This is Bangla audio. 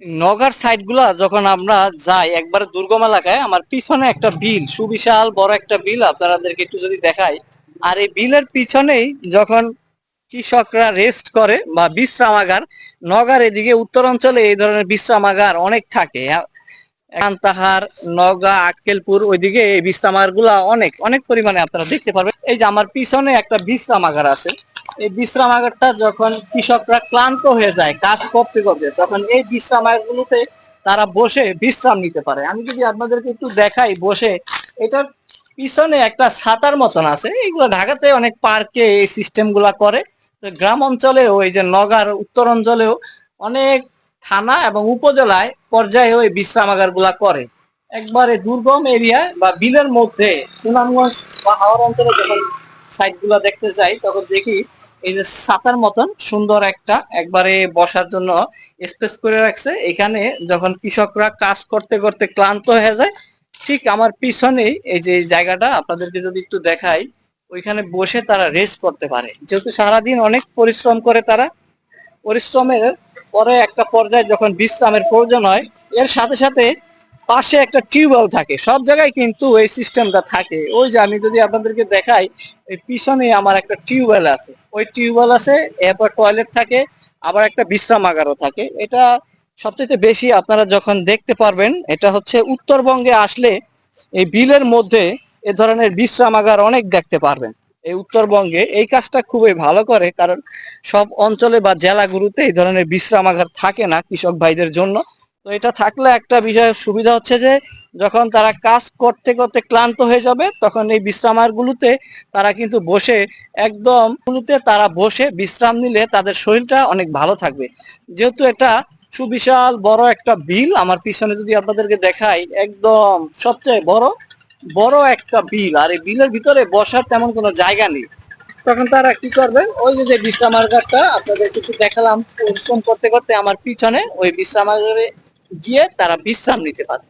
নগার সাইডগুলা যখন আমরা যাই, একবার দুর্গম এলাকায়, আমার পিছনে একটা বিল, সুবিশাল বড় একটা বিল আপনাদেরকে একটু যদি দেখাই। আর এই বিলের পিছনেই যখন কৃষকরা রেস্ট করে বা বিশ্রামাগার, নগার এদিকে উত্তর অঞ্চলে এই ধরনের বিশ্রামাগার অনেক থাকে। তাহার নগা, আক্কেলপুর ওইদিকে এই বিশ্রামাগারগুলা অনেক অনেক পরিমাণে আপনারা দেখতে পারবেন। এই যে আমার পিছনে একটা বিশ্রামাগার আছে এই বিশ্রামাগারটা যখন কৃষকরা ক্লান্ত হয়ে যায়, কাজ করতে করতে, তখন এই বিশ্রামাগার গুলোতে তারা বসে বিশ্রাম নিতে পারে। আমি যদি আপনাদেরকে একটু দেখাই, বসে, এটার পিছনে একটা ছাতার মতন আছে। এগুলো ঢাকাতে অনেক পার্কে এই সিস্টেমগুলা করে। তো গ্রাম অঞ্চলেও, এই যে নগার উত্তর অঞ্চলেও অনেক থানা এবং উপজেলায় পর্যায়ে ওই বিশ্রামাগারগুলা করে। একবারে দুর্গম এরিয়া বা বিলের মধ্যে সুনামগঞ্জ বা হাওড় অঞ্চলে যখন সাইটগুলা দেখতে যাই, তখন দেখি এই যে ছাতার মতন সুন্দর একটা একবারে বসার জন্য স্পেস করে রাখছে। এখানে যখন কৃষকরা কাজ করতে করতে ক্লান্ত হয়ে যায়, ঠিক আমার পিছনেই এই যে জায়গাটা আপনাদেরকে যদি একটু দেখাই, ওইখানে বসে তারা রেস্ট করতে পারে। যেহেতু সারাদিন অনেক পরিশ্রম করে তারা, পরিশ্রমের পরে একটা পর্যায়ে যখন বিশ্রামের প্রয়োজন হয়, এর সাথে সাথে পাশে একটা টিউবওয়েল থাকে। সব জায়গায় কিন্তু এই সিস্টেমটা থাকে। ওই যে আমি যদি আপনাদেরকে দেখাই পিছনে আমার একটা টিউবওয়েল আছে। ওই টিউবওয়েল আছে, এরপর টয়লেট থাকে, আবার একটা বিশ্রামাগারও থাকে। এটা সবচেয়ে বেশি আপনারা যখন দেখতে পারবেন, এটা হচ্ছে উত্তরবঙ্গে আসলে এই বিলের মধ্যে এ ধরনের বিশ্রামাগার অনেক দেখতে পারবেন। এই উত্তরবঙ্গে এই কাজটা খুবই ভালো করে, কারণ সব অঞ্চলে বা জেলাগুলোতে এই ধরনের বিশ্রামাগার থাকে না কৃষক ভাইদের জন্য। তো এটা থাকলে একটা বিষয় সুবিধা হচ্ছে যে, যখন তারা কাজ করতে করতে ক্লান্ত হয়ে যাবে, তখন এই বিশ্রামাগার গুলোতে তারা কিন্তু বসে একদম গুলোতে তারা বসে বিশ্রাম নিলে তাদের শরীরটা অনেক ভালো থাকবে। যেহেতু এটা সুবিশাল বড় একটা বিল, আমার পিছনে যদি আপনাদেরকে দেখাই, একদম সবচেয়ে বড় বড় একটা বিল, আর এই বিলের ভিতরে বসার তেমন কোনো জায়গা নেই। তখন তারা কি করবে? ওই যে যে বিশ্রামাগারটা আপনাদের কিছু দেখালাম, পরিশ্রম করতে করতে আমার পিছনে, ওই বিশ্রামাগারে গিয়ে তারা বিশ্রাম নিতে পারে